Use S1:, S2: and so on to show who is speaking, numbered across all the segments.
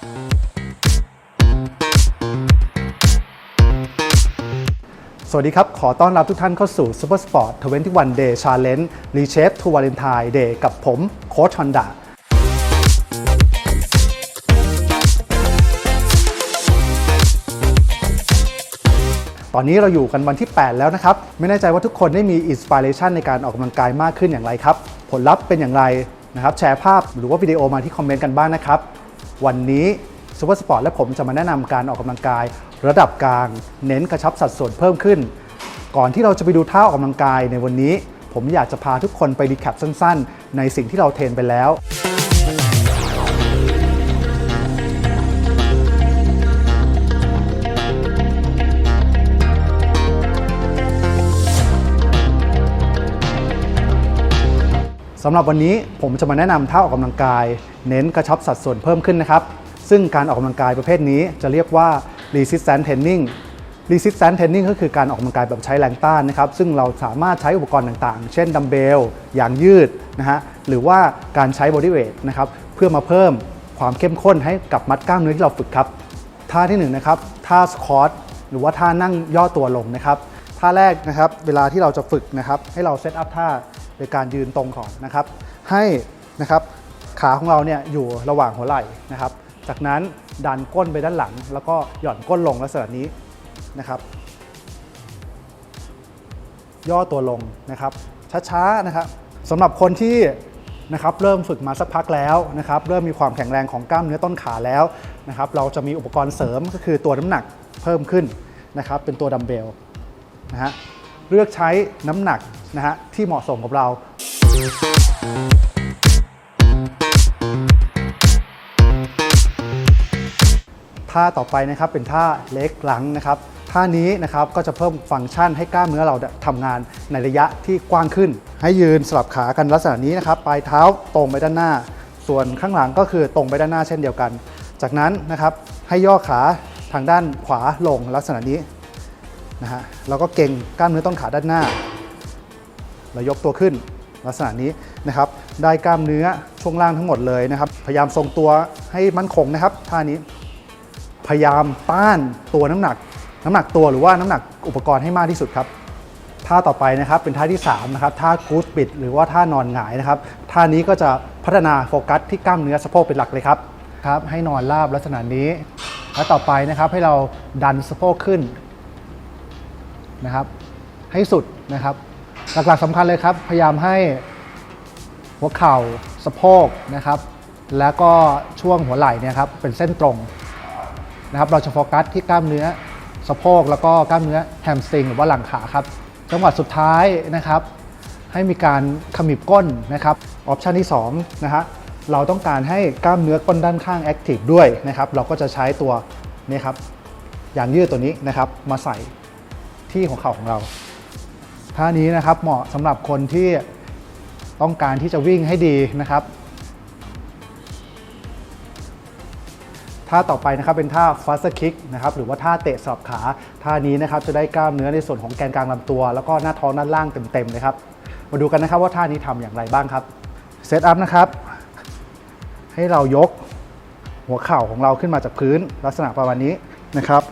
S1: สวัสดีครับ ขอต้อนรับทุกท่านเข้าสู่ Super Sport 21 Day Challenge Reshape to Valentine Day กับผมโค้ชฮอนดาตอนนี้เราอยู่กันวันที่ 8 แล้วนะครับ ไม่แน่ใจว่าทุกคนได้มีอินสปิเรชันในการออกกำลังกายมากขึ้นอย่างไรครับ ผลลัพธ์เป็นอย่างไรนะครับ แชร์ภาพหรือว่าวิดีโอมาที่คอมเมนต์กันบ้างนะครับ วันนี้ซูเปอร์สปอร์ตและผมจะมาแนะนำการออกกำลังกาย ระดับกลาง เน้นกระชับสัดส่วนเพิ่มขึ้น ก่อนที่เราจะไปดูท่าออกกำลังกายในวันนี้ ผมอยากจะพาทุกคนไปรีแคปสั้น ๆ ในสิ่งที่เราเทรนไปแล้ว สำหรับวันนี้ผมจะมาแนะนำท่าออกกำลังกาย เน้นกระชับสัดส่วนเพิ่มขึ้นนะครับ ซึ่งการออกกำลังกายประเภทนี้จะเรียกว่า resistance training resistance training ก็คือการออกกำลังกายแบบใช้แรงต้านนะครับ ซึ่งเราสามารถใช้อุปกรณ์ต่างๆ เช่นดัมเบลยางยืดนะฮะหรือว่าการใช้ body weight นะครับเพื่อมาเพิ่มความเข้มข้นให้กับมัดกล้ามเนื้อที่เราฝึกครับท่าที่1นงนะครับท่าสควอตหรือว่าท่านั่งย่อตัวลงนะครับท่าแรกนะครับเวลาที่เราจะฝึกนะครับให้เราเซตอัพท่า โดยการยืนตรงก่อนนะครับ ให้นะครับขาของเราเนี่ยอยู่ระหว่างหัวไหล่นะครับ จากนั้นดันก้นไปด้านหลัง แล้วก็หย่อนก้นลงลักษณะนี้นะครับ ย่อตัวลงนะครับ ช้าๆนะครับสำหรับคนที่นะครับเริ่มฝึกมาสักพักแล้วนะครับเริ่มมีความแข็งแรงของกล้ามเนื้อต้นขาแล้วนะครับเราจะมีอุปกรณ์เสริมก็คือตัวน้ำหนักเพิ่มขึ้นนะครับเป็นตัวดัมเบลนะฮะเลือกใช้น้ำหนัก นะฮะที่เหมาะสมกับเราท่าต่อไปนะครับเป็นท่าเล็กหลังนะครับท่านี้นะครับก็จะเพิ่มฟังก์ชันให้กล้ามเนื้อเราทำงานในระยะที่กว้างขึ้น ให้ยืนสลับขากันลักษณะนี้นะครับปลายเท้าตรงไปด้านหน้า ส่วนข้างหลังก็คือตรงไปด้านหน้าเช่นเดียวกัน จากนั้นนะครับให้ย่อขาทางด้านขวาลงลักษณะนี้นะฮะแล้วก็เก่งกล้ามเนื้อต้นขาด้านหน้า เรายกตัวขึ้นลักษณะนี้นะครับได้กล้ามเนื้อช่วงล่างทั้งหมดเลยนะครับ พยายามทรงตัวให้มั่นคงนะครับท่านี้พยายามต้านตัวน้ำหนัก น้ำหนักตัวหรือว่าน้ำหนักอุปกรณ์ให้มากที่สุดครับท่าต่อไปนะครับเป็นท่าที่3นะครับท่าคูดปิดหรือว่าท่านอนหงายนะครับท่านี้ก็จะพัฒนาโฟกัสที่กล้ามเนื้อสะโพกเป็นหลักเลยครับครับให้นอนราบลักษณะนี้แล้วต่อไปนะครับให้เราดันสะโพกขึ้นนะครับให้สุดนะครับ หลักๆสำคัญเลยครับ พยายามให้หัวเข่าสะโพกนะครับ แล้วก็ช่วงหัวไหล่เนี่ยครับเป็นเส้นตรงนะครับเราจะโฟกัสที่กล้ามเนื้อสะโพกแล้วก็กล้ามเนื้อแฮมสตริงหรือว่าหลังขาครับจังหวะสุดท้ายนะครับ ให้มีการขมิบก้นนะครับออปชันที่2นะฮะเราต้องการให้กล้ามเนื้อก้นด้านข้างแอคทีฟด้วยนะครับเราก็จะใช้ตัวนี้ครับยางยืดตัวนี้นะครับมาใส่ที่หัวเข่าของเรา ท่านี้นะครับเหมาะสำหรับคนที่ต้องการที่จะวิ่งให้ดีนะครับท่าต่อไปนะครับเป็นท่า fast kick นะครับหรือว่าท่าเตะสอบขาท่านี้นะครับจะได้กล้ามเนื้อในส่วนของแกนกลางลำตัว แล้วก็หน้าท้องด้านล่างเต็มๆเลยครับมาดูกันนะครับว่าท่านี้ทำอย่างไรบ้างครับเซตอัพนะครับให้เรายกหัวเข่าของเราขึ้นมาจากพื้นลักษณะประมาณนี้นะครับ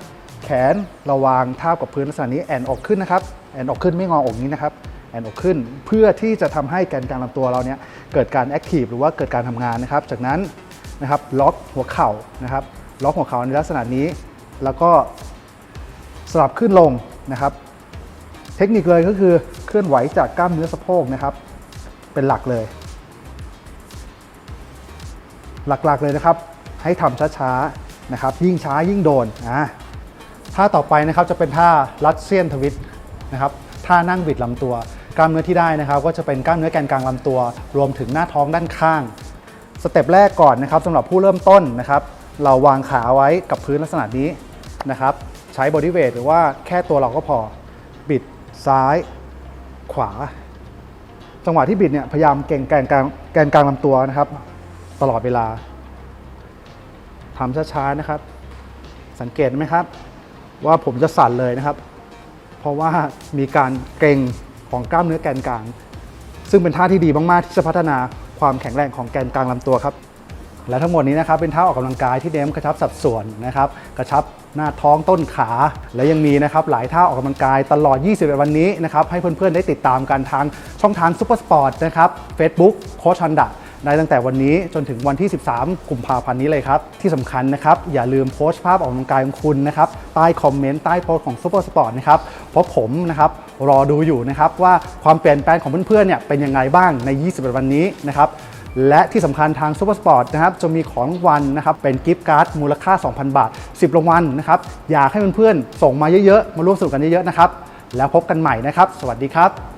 S1: แขนเราวางทาบกับพื้นลักษณะนี้แอนออกขึ้นนะครับ แอนอกขึ้นไม่งออกนี้นะครับแอนอกขึ้นเพื่อที่จะทำให้แกนกลางลำตัวเราเนี่ยเกิดการแอคทีฟหรือว่าเกิดการทำงานนะครับ จากนั้นนะครับล็อกหัวเข่านะครับ ล็อกหัวเข่าในลักษณะนี้ แล้วก็สลับขึ้นลงนะครับ เทคนิคเลยก็คือเคลื่อนไหวจากกล้ามเนื้อสะโพกนะครับ เป็นหลักเลย หลักๆเลยนะครับ ให้ทำช้าๆนะครับ ยิ่งช้ายิ่งโดนอ่าท่าต่อไปนะครับจะเป็นท่ารัสเซียนทวิต นะครับท่านั่งบิดลำตัว กล้ามเนื้อที่ได้นะครับ ก็จะเป็นกล้ามเนื้อแกนกลางลำตัว รวมถึงหน้าท้องด้านข้าง สเต็ปแรกก่อนนะครับสำหรับผู้เริ่มต้นนะครับ เราวางขาไว้กับพื้นลักษณะนี้นะครับ ใช้บอดี้เวทหรือว่าแค่ตัวเราก็พอ บิดซ้าย ขวา จังหวะที่บิดเนี่ยพยายามเก่งแกนกลางแกนกลางลำตัวนะครับ ตลอดเวลาทำช้าๆนะครับ สังเกตไหมครับ ว่าผมจะสั่นเลยนะครับ เพราะว่ามีการเกร็งของกล้ามเนื้อแกนกลาง ซึ่งเป็นท่าที่ดีมาก ๆ ที่จะพัฒนาความแข็งแรงของแกนกลางลำตัวครับ และทั้งหมดนี้นะครับเป็นท่าออกกำลังกายที่เน้นกระชับสัดส่วนนะครับกระชับหน้าท้องต้นขา และยังมีนะครับหลายท่าออกกำลังกายตลอด 21 วันนี้นะครับให้เพื่อนๆได้ติดตามกันทางช่องทางซูเปอร์สปอร์ตนะครับ Facebook โคชฮันดะ ได้ตั้งแต่วันนี้จนถึงวันที่ 13กุมภาพันธ์นี้เลยครับ ที่สำคัญนะครับอย่าลืมโพสต์ภาพออกกำลังกายของคุณนะครับใต้คอมเมนต์ใต้โพสต์ของซูเปอร์สปอร์ตนะครับเพราะผมนะครับรอดูอยู่นะครับว่าความเปลี่ยนแปลงของเพื่อนๆเนี่ยเป็นยังไงบ้างใน 21 วันนี้นะครับและที่สำคัญทางซูเปอร์สปอร์ตนะครับจะมีของรางวัลนะครับเป็นกิฟต์การ์ดมูลค่า 2,000 บาท 10 รางวัลนะครับอยากให้เพื่อนๆส่งมาเยอะๆ มาร่วมสนุกกันเยอะๆนะครับแล้วพบกันใหม่นะครับ สวัสดีครับ